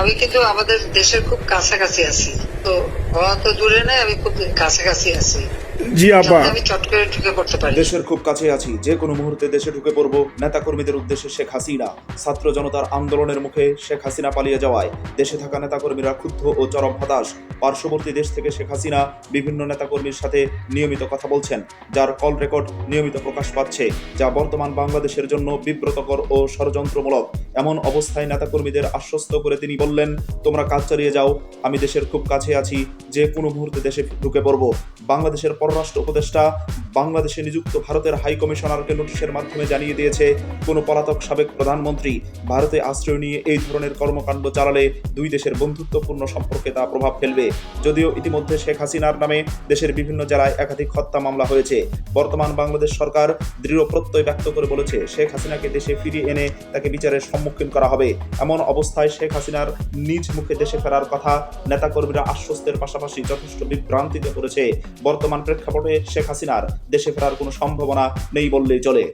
আমি কিন্তু আমাদের দেশের খুব কাছাকাছি আছি। তো হওয়া তো দূরে নাই আমি খুব কাছাকাছি আছি। জি আপা আমি চট করে ঢুকে পড়তে পারি। দেশের খুব কাছে আছি। যে কোনো মুহূর্তে দেশে ঢুকে পড়ব। নেতাকর্মীদের উদ্দেশ্যে শেখ হাসিনা। ছাত্র জনতার আন্দোলনের মুখে শেখ হাসিনা পালিয়ে যাওয়ায় দেশে থাকা নেতাকর্মীরা ক্ষুব্ধ ও চরম হতাশ। পার্শ্ববর্তী দেশ থেকে শেখ হাসিনা বিভিন্ন নেতাকর্মীর সাথে নিয়মিত কথা বলছেন যার কল রেকর্ড নিয়মিত প্রকাশ পাচ্ছে যা বর্তমান বাংলাদেশের জন্য বিব্রতকর ও ষড়যন্ত্রমূলক। এমন অবস্থায় নেতাকর্মীদের আশ্বস্ত করে তিনি বললেন, তোমরা কাজ চালিয়ে যাও, আমি দেশের খুব কাছে আছি, যে কোনো মুহূর্তে দেশে ঢুকে পড়ব। বাংলাদেশের পররাষ্ট্র উপদেষ্টা বাংলাদেশে নিযুক্ত ভারতের হাই কমিশনারকে নোটিশের মাধ্যমে জানিয়ে দিয়েছে, কোনো পলাতক সাবেক প্রধানমন্ত্রী ভারতে আশ্রয় নিয়ে এই ধরনের কর্মকাণ্ড চালালে দুই দেশের বন্ধুত্বপূর্ণ সম্পর্কে তা প্রভাব ফেলবে। যদিও ইতিমধ্যে শেখ হাসিনার নামে দেশের বিভিন্ন জেলায় একাধিক হত্যা মামলা হয়েছে। বর্তমান বাংলাদেশ সরকার দৃঢ় প্রত্যয় ব্যক্ত করে বলেছে, শেখ হাসিনাকে দেশে ফিরিয়ে এনে তাকে বিচারের সম্মুখীন করা হবে। এমন অবস্থায় শেখ হাসিনার নিজ মুখে দেশে ফেরার কথা নেতাকর্মীরা আশ্বস্তের পাশাপাশি যথেষ্ট বিভ্রান্তিতে পড়েছে। বর্তমান প্রেক্ষাপটে শেখ হাসিনার দেশে ফেরার কোনো সম্ভাবনা নেই বললেই চলে।